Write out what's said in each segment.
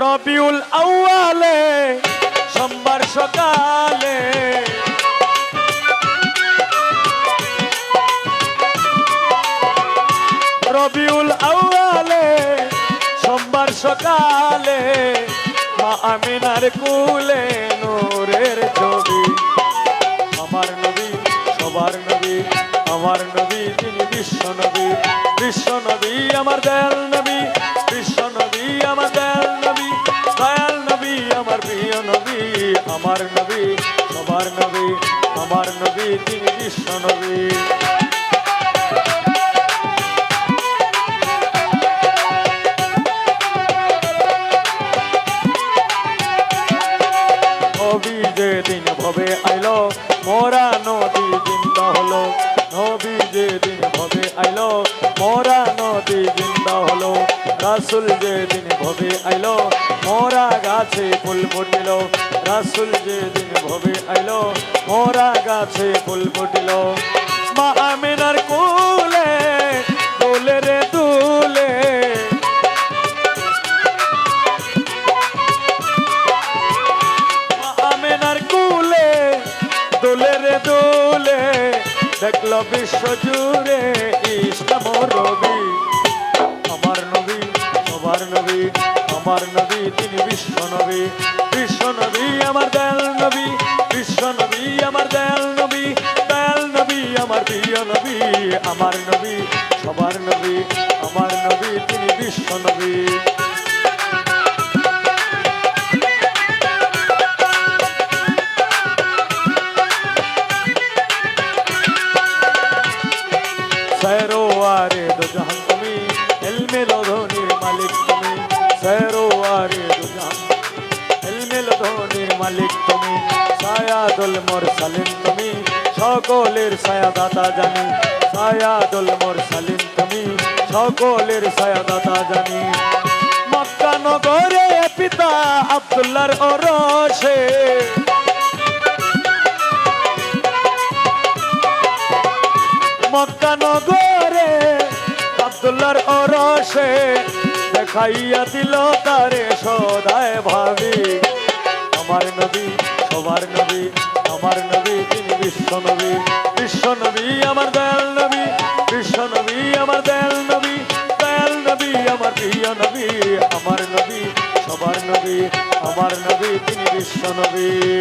রবিউল আউয়ালে, সোমবার সকালে। রবিউল আউয়ালে, সোমবার সকালে, মা আমিনার কুলে নূরের ছবি। আমার নবী, সবার নবী, আমার নবী, তিনি বিশ্ব নবী। বিশ্ব নবী, আমার দয়াল নবী। বিশ্ব নবী তিনি বিশ্ব নবী নবী যেদিন ভবে আইলো, মোরা নদী জিন্দা হলো, নবী যেদিন ভবে আইলো, মোরা রাসুল যেদিন ভবে আইলো, মোরা গাছে ফুল ফুটিল। রাসুল যেদিন ভবে আইলো, মোরা গাছে ফুল ফুটিল। মা আমিনার কোলে দোলে রে দুলে। আমেনার কুলে, দোলে রে দোলে। দেখল বিশ্ব জুড়ে ইসলাম রবি। বিশ্ব নবী বিশ্ব নবী আমার দয়াল নবী বিশ্ব নবী আমার দয়াল নবী দয়াল নবী আমার প্রিয় নবী, আমার নবী, সবার নবী, আমার নবী, তিনি বিশ্ব নবী। সায়াদুল মোর সালিম তুমি, সকলের ছায়া দাতা জানি। সায়াদুল মোর সালিম তুমি, সকলের ছায়া দাতা জানি। মক্কা নগরে পিতা আব্দুল্লাহর ওরসে। মক্কা নগরে আব্দুল্লাহর অরসে দেখাইয়া দিল তারে সদায় ভাবি। আমার নবী সবার নবী, আমার নবী, তিনি বিশ্ব নবী। বিশ্ব নবী, আমার দয়াল নবী। বিশ্ব নবী, আমার দয়াল নবী। দয়াল নবী, আমার প্রিয় নবী। আমার নবী, সবার নবী। আমার নবী, তিনি বিশ্ব নবী।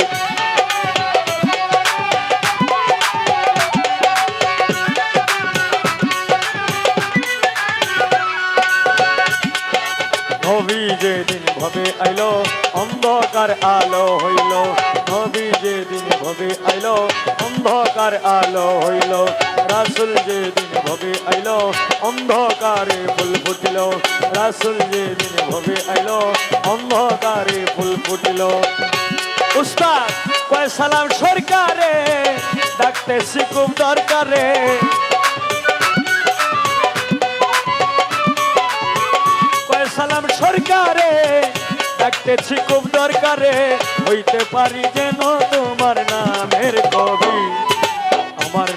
নবী যেদিন ভবে আইলো, অন্ধকার আলো হইল। নবী যেদিন ভবে আইল, অন্ধকার আলো হইল। রাসুল যেদিন ভবে আইল, অন্ধকারে ফুল ফুটিল। রাসুল যেদিন ভবে আইল, অন্ধকারে ফুল ফুটিল। উস্তাদ, কয় সালাম সরকারে ডাকতে শিকুম দরকারে। ডাকতেছি খুব দরকারে হইতে পারি যেন তোমার নামের কবি। আমার